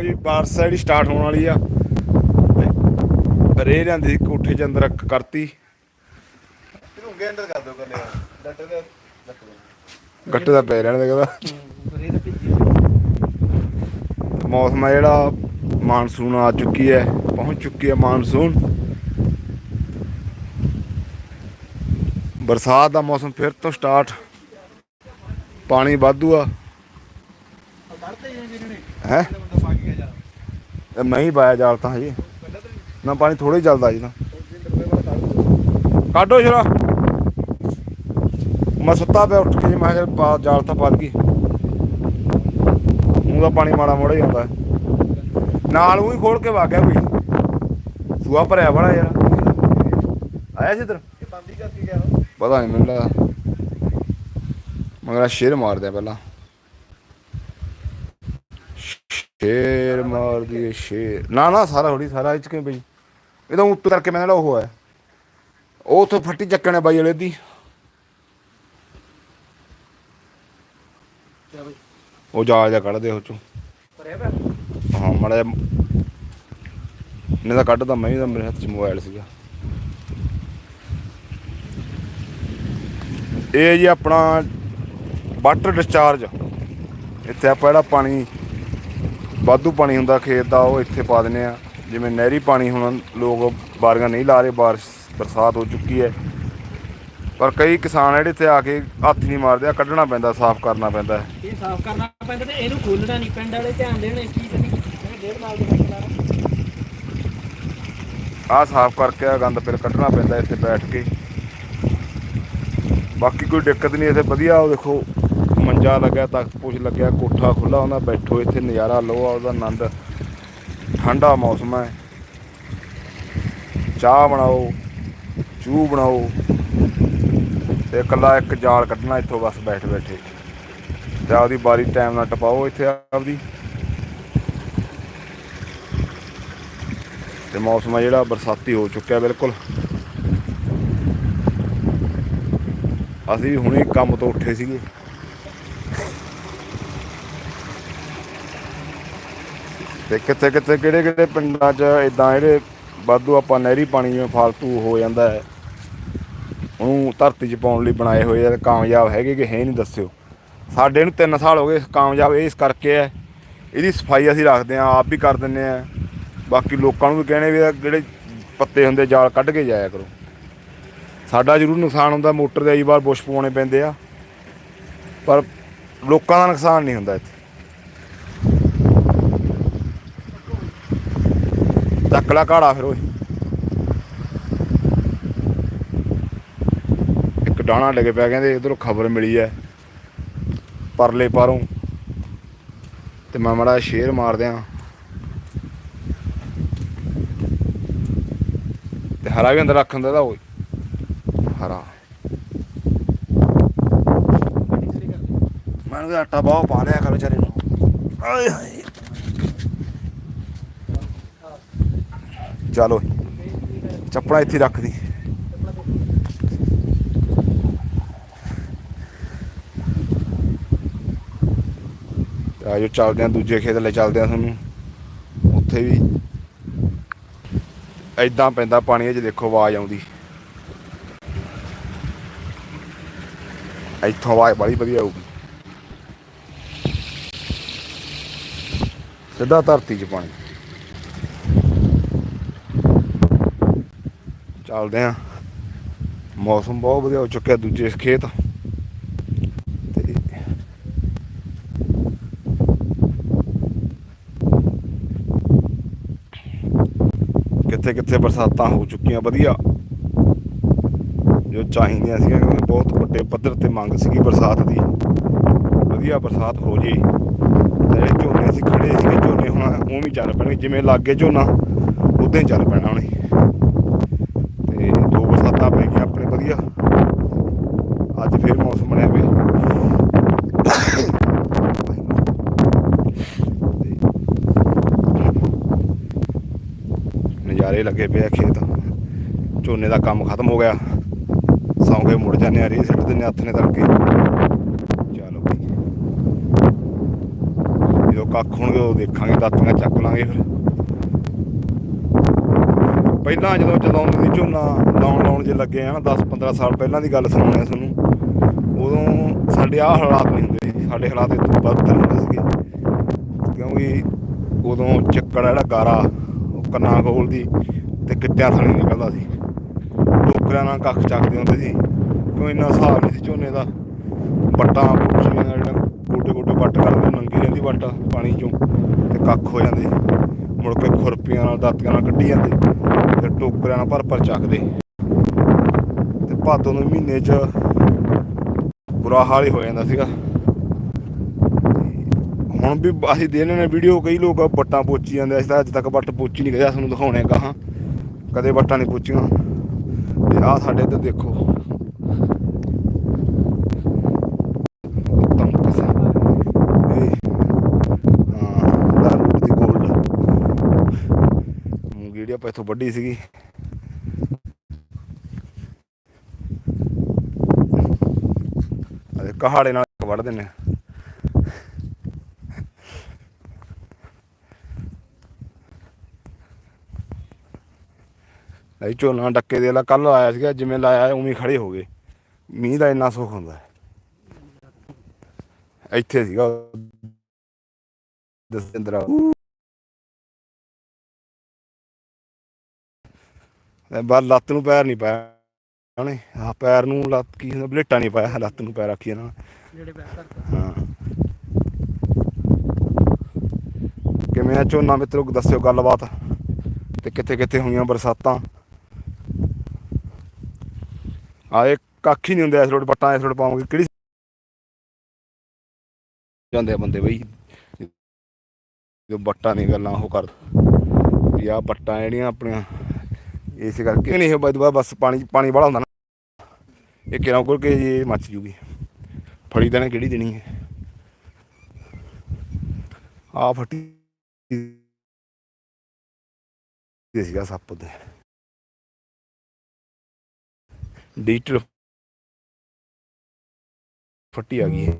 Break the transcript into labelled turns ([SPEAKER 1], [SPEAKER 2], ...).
[SPEAKER 1] ਲਓ ਜੀ ਬਾਰਸ ਜਿਹੜੀ ਸਟਾਰਟ ਹੋਣ ਵਾਲੀ ਆ। ਤੇ ਰੇ ਲਿਆਂਦੀ ਸੀ ਕੋਠੇ ਚ ਅੰਦਰ ਕਰਤੀ।
[SPEAKER 2] ਇਹਨੂੰ ਅੱਗੇ ਅੰਦਰ ਕਰ ਦਿਓ ਕੱਲੇ ਡੱਟ ਦੇ ਡੱਟ ਦੇ
[SPEAKER 1] ਗੱਟੇ ਦਾ ਪੈ ਰਹਿਣ ਦੇ ਕਹਿੰਦਾ। ਮੌਸਮ ਆ ਜਿਹੜਾ ਮਾਨਸੂਨ ਆ ਚੁੱਕੀ ਹੈ ਪਹੁੰਚ ਚੁੱਕੀ ਹੈ ਮਾਨਸੂਨ ਬਰਸਾਤ ਦਾ ਮੌਸਮ ਫਿਰ ਤੋਂ ਸਟਾਰਟ ਪਾਣੀ ਵਾਧੂ ਆ। ਹੈ? ਮੈਂ ਹੀ ਪਾਇਆ ਜਾਲ ਤਾਂ ਹਜੇ।
[SPEAKER 2] ਕੱਢਾ
[SPEAKER 1] ਨਾ ਪਾਣੀ ਥੋੜਾ ਚੱਲਦਾ ਜੀ ਨਾ।
[SPEAKER 2] ਜਿੰਦਰ ਕਾਢੋ
[SPEAKER 1] ਸ਼ਰਾ ਮੈਂ ਸੁੱਤਾ ਪਿਆ ਉੱਠ ਕੇ ਮੈਂ ਕਿਹਾ ਜਾਲ ਤਾਂ ਪਾ ਮੂੰਹ ਦਾ ਪਾਣੀ ਮਾੜਾ ਮੋੜਾ ਹੀ ਆਉਂਦਾ। ਨਾਲ ਉਹ ਹੀ ਖੋਲ ਕੇ ਵਾ ਗਿਆ ਕੋਈ। ਸੂਆ ਭਰਿਆ ਬੜਾ ਯਾਰ। ਆਇਆ ਸੀ ਇੱਧਰ? ਪਤਾ ਨਹੀਂ ਮੈਨੂੰ ਲੱਗਾ ਮਗਰ ਸ਼ੇਰ ਮਾਰਦੇ ਆ ਪਹਿਲਾਂ। ਸ਼ੇਰ ਮਾਰਦੀ ਏ ਸ਼ੇਰ। ਨਾ ਨਾ ਸਾਰਾ ਹੋੜੀ ਸਾਰਾ ਇਹ ਚ ਬਈ? ਇਹ ਤਾਂ ਉੱਤਰ ਕਰਕੇ ਮੈਂ ਨਾਲ ਉਹ ਹੈ ਉਹ ਉੱਥੋਂ ਫੱਟੀ ਚੱਕਣੇ ਬਾਈ ਵਾਲੇ ਦੀ। ਉਹ ਜਾਲ ਜਾ ਕੱਢਦੇ ਉਹ ਚੋਂ ਹਾਂ ਮੜਾ ਨੇ ਤਾਂ ਕੱਢਦਾ ਮੈਂ ਵੀ ਤਾਂ ਮੇਰੇ ਹੱਥ 'ਚ ਮੋਬਾਈਲ ਸੀਗਾ। ਇਹ ਜੀ ਆਪਣਾ ਵਾਟਰ ਡਿਸਚਾਰਜ ਇੱਥੇ ਆਪਾਂ ਜਿਹੜਾ ਪਾਣੀ ਵਾਧੂ ਪਾਣੀ ਹੁੰਦਾ ਖੇਤ ਦਾ ਉਹ ਇੱਥੇ ਪਾ ਦਿੰਦੇ ਆ। ਜਿਵੇਂ ਨਹਿਰੀ ਪਾਣੀ ਹੁਣ ਲੋਕ ਬਾਰੀਆਂ ਨਹੀਂ ਲਾ ਰਹੇ ਬਾਰਿਸ਼ ਬਰਸਾਤ ਹੋ ਚੁੱਕੀ ਹੈ। ਪਰ ਕਈ ਕਿਸਾਨ ਜਿਹੜੇ ਇੱਥੇ ਆ ਕੇ ਹੱਥ ਨਹੀਂ ਮਾਰਦੇ ਆ ਕੱਢਣਾ ਪੈਂਦਾ ਸਾਫ਼ ਕਰਨਾ ਪੈਂਦਾ ਹੈ।
[SPEAKER 3] ਇਹ ਸਾਫ਼ ਕਰਨਾ ਪੈਂਦਾ ਤੇ ਇਹਨੂੰ ਖੋਲਣਾ ਨਹੀਂ ਪਿੰਡ ਵਾਲੇ ਧਿਆਨ ਦੇਣ ਇਸ ਚੀਜ਼ ਤੇ ਇਹ ਡੇਢ ਨਾਲ ਦੇ
[SPEAKER 1] ਆਹ ਸਾਫ਼ ਕਰਕੇ ਆ ਗੰਦ ਫਿਰ ਕੱਢਣਾ ਪੈਂਦਾ ਇੱਥੇ ਬੈਠ ਕੇ। ਬਾਕੀ ਕੋਈ ਦਿੱਕਤ ਨਹੀਂ ਇੱਥੇ ਵਧੀਆ ਉਹ ਦੇਖੋ। ਮੰਜਾ ਲੱਗਿਆ, ਤਖਤ ਪੁੱਛ ਲੱਗਿਆ, ਕੋਠਾ ਖੁੱਲਾ ਉਹਨਾਂ ਬੈਠੋ ਇੱਥੇ, ਨਜ਼ਾਰਾ ਲਓ ਆ ਉਹਦਾ ਆਨੰਦ। ਠੰਡਾ ਮੌਸਮ ਹੈ। ਚਾਹ ਬਣਾਓ, ਚੂਹ ਬਣਾਓ ਤੇ ਇਕੱਲਾ ਇੱਕ ਜਾਲ ਕੱਢਣਾ, ਇੱਥੋਂ ਬਸ ਬੈਠ ਬੈਠੇ। ਤੇ ਆਪਦੀ ਬਾਰੀ ਟਾਈਮ ਨਾਲ ਟਪਾਓ ਇੱਥੇ ਆਪਦੀ। ਤੇ ਮੌਸਮ ਆ ਜਿਹੜਾ ਬਰਸਾਤੀ ਹੋ ਚੁੱਕਿਆ ਬਿਲਕੁਲ। ਅਸੀਂ ਹੁਣੇ ਕੰਮ ਤੋਂ ਉੱਠੇ ਸੀਗੇ। ਤੇ ਕਿੱਥੇ ਕਿੱਥੇ, ਕਿਹੜੇ ਕਿਹੜੇ ਪਿੰਡਾਂ 'ਚ ਇਦਾਂ ਜਿਹੜੇ ਵਾਧੂ ਆਪਾਂ ਨਹਿਰੀ ਪਾਣੀ ਜਿਵੇਂ ਫਾਲਤੂ ਹੋ ਜਾਂਦਾ ਹੈ, ਉਹਨੂੰ ਧਰਤੀ 'ਚ ਪਾਉਣ ਲਈ ਬਣਾਏ ਹੋਏ ਆ ਤੇ ਕਾਮਯਾਬ ਹੈਗੇ ਕਿ ਹੈ ਨਹੀਂ ਦੱਸਿਓ। ਸਾਡੇ ਨੂੰ 3 ਸਾਲ ਹੋ ਗਏ ਕਾਮਯਾਬ, ਇਹ ਇਸ ਕਰਕੇ ਹੈ। ਇਹਦੀ ਸਫ਼ਾਈ ਅਸੀਂ ਰੱਖਦੇ ਹਾਂ, ਆਪ ਵੀ ਕਰ ਦਿੰਦੇ ਆ ਬਾਕੀ ਲੋਕਾਂ ਨੂੰ ਵੀ ਕਹਿਣੇ ਵੀ ਜਿਹੜੇ ਪੱਤੇ ਹੁੰਦੇ ਜਾਲ ਕੱਢ ਕੇ ਜਾਇਆ ਕਰੋ। ਸਾਡਾ ਜ਼ਰੂਰ ਨੁਕਸਾਨ ਹੁੰਦਾ, ਮੋਟਰ ਦੇ ਆਈ ਵਾਰ ਬੁਸ਼ ਪਵਾਉਣੇ ਪੈਂਦੇ ਆ। ਪਰ ਲੋਕਾਂ ਦਾ ਨੁਕਸਾਨ ਨਹੀਂ ਹੁੰਦਾ ਇੱਥੇ। ਚੱਕ ਲਾ ਘਾੜਾ ਫਿਰ ਓਏ। ਇੱਕ ਡਾਣਾ ਡਿੱਗ ਪਿਆ ਕਹਿੰਦੇ ਇਧਰੋਂ ਖਬਰ ਮਿਲੀ ਐ। ਪਰਲੇ ਪਾਰੋਂ। ਤੇ ਮੈਂ ਮੜਾ ਸ਼ੇਰ ਮਾਰ ਦਿਆਂ। ਤੇ ਹਰਾ ਵੀ ਅੰਦਰ ਰੱਖਣ ਦਾ ਓਏ। ਹਰਾ। ਮੈਂ ਆਟਾ ਬਾਹ ਪਾ ਲਿਆ ਕਰ ਵਿਚਾਰੇ ਨੂੰ। ਆਏ ਹਾਏ। ਚਲੋ ਚੱਪੜਾ ਇੱਥੇ ਰੱਖ ਦੀ। ਤੇ ਆਜੋ ਚੱਲਦੇ ਆ ਦੂਜੇ ਖੇਤ ਲੈ, ਚੱਲਦੇ ਆ ਤੁਹਾਨੂੰ। ਉੱਥੇ ਵੀ ਐਦਾਂ ਪੈਂਦਾ ਪਾਣੀ, ਇਹ 'ਚ ਦੇਖੋ ਆਵਾਜ਼ ਆਉਂਦੀ। ਇੱਥੋਂ ਆਵਾਜ਼ ਬੜੀ ਵਧੀਆ ਆਊਗੀ। ਸਿੱਧਾ ਧਰਤੀ 'ਚ ਪਾਣੀ। ਚੱਲਦੇ ਆ। ਮੌਸਮ ਬਹੁਤ ਵਧੀਆ ਹੋ ਚੁੱਕਿਆ ਦੂਜੇ ਖੇਤ। ਤੇ ਕਿੱਥੇ ਕਿੱਥੇ ਬਰਸਾਤਾਂ ਹੋ ਚੁੱਕੀਆਂ ਵਧੀਆ। ਜੋ ਚਾਹੀਦੀਆਂ ਸੀ ਕਿਉਂਕਿ ਬਹੁਤ ਵੱਡੇ ਪੱਧਰ ਤੇ ਮੰਗ ਸੀਗੀ ਬਰਸਾਤ ਦੀ। ਵਧੀਆ ਬਰਸਾਤ ਹੋ ਜੇ। ਜਿਹੜੇ ਝੋਨੇ ਸੀ ਖੜੇ ਸੀਗੇ, ਝੋਨੇ ਹੁਣ ਉਵੇਂ ਹੀ ਚੱਲ ਪੈਣਗੇ, ਜਿਵੇਂ ਲੱਗੇ ਝੋਨਾ, ਉਦਾਂ ਹੀ ਚੱਲ ਪੈਣਾ ਉਹਨੇ ਤੇ ਦੋ ਬਰਸਾਤਾਂ ਪੈ ਗਈਆਂ ਆਪਣੇ ਵਧੀਆ ਅੱਜ ਫੇਰ ਮੌਸਮ ਬਣਿਆ ਪਿਆ। ਨਜ਼ਾਰੇ ਲੱਗੇ ਪਏ ਆ ਖੇਤ। ਝੋਨੇ ਦਾ ਕੰਮ ਖਤਮ ਹੋ ਗਿਆ। ਸੌਂ ਕੇ ਮੁੜ ਜਾਂਦੇ ਆ ਰੇ ਸਿੱਟ ਦਿੰਦੇ ਹੱਥ ਨੇ ਤੜਕੇ। ਚਲੋ ਜਦੋਂ ਕੱਖ ਹੋਣਗੇ ਉਹ ਦੇਖਾਂਗੇ, ਦਾਤੀਆਂ ਚੱਕ ਲਾਂਗੇ ਫਿਰ। ਪਹਿਲਾਂ ਜਦੋਂ ਚਲਾਉਂਦੇ ਸੀ ਝੋਨਾ ਲਾਉਣ ਲਾਉਣ ਜੇ ਲੱਗੇ ਆ ਨਾ 10 15 ਸਾਲ ਪਹਿਲਾਂ ਦੀ ਗੱਲ ਸੁਣਾਉਣੀ ਆ ਤੁਹਾਨੂੰ, ਉਦੋਂ ਸਾਡੇ ਆਹ ਹਾਲਾਤ ਨਹੀਂ ਹੁੰਦੇ ਸੀ। ਸਾਡੇ ਹਾਲਾਤ ਇਹ ਤੋਂ ਬਦਤਰ ਹੁੰਦੇ ਸੀਗੇ। ਕਿਉਂਕਿ ਉਦੋਂ ਚੱਕੜ ਜਿਹੜਾ ਗਾਰਾ, ਉਹ ਕੰਨਾਂ ਕੋਲ ਖੋਲਦੀ ਤੇ ਗਿੱਟਿਆਂ ਥਾਣੀ ਨਿਕਲਦਾ ਸੀ। ਟੋਕਰਿਆਂ ਨਾਲ ਕੱਖ ਚੱਕਦੇ ਹੁੰਦੇ ਸੀ। ਕਿਉਂ ਇੰਨਾ ਹਿਸਾਬ ਨਹੀਂ ਸੀ ਝੋਨੇ ਦਾ? ਵੱਟਾਂ, ਪੁੱਛੀਆਂ ਦਾ ਜਿਹੜਾ ਗੋਡੇ ਗੋਡੇ ਵੱਟ ਕਰਦੇ, ਨੰਗੀ ਰਹਿੰਦੀ ਵੱਟ ਪਾਣੀ ਚੋਂ ਤੇ ਕੱਖ ਹੋ ਜਾਂਦੇ ਮੁੜ ਕੇ ਖੁਰਪੀਆਂ ਨਾਲ ਦਾਤੀਆਂ ਨਾਲ ਕੱਢੀ ਜਾਂਦੇ ਤੇ ਟੋਕਰਿਆਂ ਨਾਲ ਭਰ ਭਰ ਚੱਕਦੇ। ਤੇ ਭਾਦੋਂ ਦੇ ਮਹੀਨੇ 'ਚ ਬੁਰਾ ਹਾਲ ਹੀ ਹੋ ਜਾਂਦਾ ਸੀਗਾ। ਹੁਣ ਵੀ ਅਸੀਂ ਦੇਣੇ ਨੇ ਵੀਡੀਓ, ਕਈ ਲੋਕ ਵੱਟਾਂ ਪੋਚੀ ਜਾਂਦੇ ਅਸੀਂ ਤਾਂ ਅੱਜ ਤੱਕ ਵੱਟ ਪੋਚੀ ਨਹੀਂ ਗਏ ਤੁਹਾਨੂੰ ਦਿਖਾਉਣੇ ਕਹਾਂ ਕਦੇ ਵੱਟਾਂ ਨਹੀਂ ਪੋਚੀਆਂ। ਤੇ ਆਹ ਸਾਡੇ ਇੱਧਰ ਦੇਖੋ ਤੁਹਾਨੂੰ ਕਿਸੇ ਇਹ ਹਾਂ ਦਾ ਰੂਟ ਦੀ ਗੋਲਡ ਮੂੰਗੀ ਆਪਾਂ ਇੱਥੋਂ ਵੱਡੀ ਸੀਗੀ। ਅਰੇ ਕਹਾੜੇ ਨਾਲ ਵੱਢ ਦਿੰਨੇ ਆ। ਝੋਨਾ ਡੱਕੇ ਦੇ ਲਾ ਕੱਲ ਆਇਆ ਸੀਗਾ, ਜਿਵੇਂ ਲਾਇਆ ਉਵੇਂ ਖੜੇ ਹੋ ਗਏ। ਮੀਂਹ ਦਾ ਇੰਨਾ ਸੁੱਖ ਹੁੰਦਾ ਇੱਥੇ ਸੀਗਾ। ਦਸਿੰਦਰਾ ਬਾਹਰ ਲੱਤ ਨੂੰ ਪੈਰ ਨਹੀਂ ਪਾਇਆ ਉਹਨੇ। ਆ ਪੈਰ ਨੂੰ ਲੱਤ ਕੀ ਹੁੰਦਾ ਬਲੇਟਾ ਨਹੀਂ ਪਾਇਆ ਲੱਤ ਨੂੰ ਪੈਰ ਰੱਖੀ ਇਹਨਾਂ।
[SPEAKER 3] ਜਿਹੜੇ ਬੈਕ ਕਰਤਾ
[SPEAKER 1] ਹਾਂ। ਕਿਵੇਂ ਆ ਝੋਨਾ ਮਿੱਤਰੋ ਦੱਸਿਓ ਗੱਲਬਾਤ? ਤੇ ਕਿੱਥੇ ਕਿੱਥੇ ਹੋਈਆਂ ਬਰਸਾਤਾਂ? ਆ ਇਹ ਕੱਖ ਹੀ ਨਹੀਂ ਹੁੰਦੇ ਇਸ ਰੋਡ ਪੱਟਾਂ ਇਸ ਰੋਡ ਪਾਉਂਗੇ। ਕਿਹੜੀ ਜਾਂਦੇ ਆ ਬੰਦੇ ਬਈ? ਜੋ ਬੱਟਾਂ ਨਹੀਂ ਗੱਲਾਂ ਉਹ ਕਰ ਵੀ ਆ ਬੱਟਾਂ ਜਿਹੜੀਆਂ ਆਪਣੀਆਂ ਇਸ ਕਰਕੇ। ਨਹੀਂ, ਇਹ ਬਾਅਦ ਬਸ ਪਾਣੀ ਪਾਣੀ ਵਾਲਾ ਹੁੰਦਾ ਨਾ। ਇਹ ਕਿਰਾਂ ਕੋਲ ਕੇ ਇਹ ਮੱਚ ਜੂਗੀ। ਫੜੀ ਤਾਂ ਨੇ ਕਿਹੜੀ ਦੇਣੀ ਹੈ? ਆ ਫੱਟੀ ਇਹ ਸੀਗਾ ਸੱਪ ਦੇ ਡਿਜੀਟਲ ਫੱਟੀ ਆ ਗਈ ਹੈ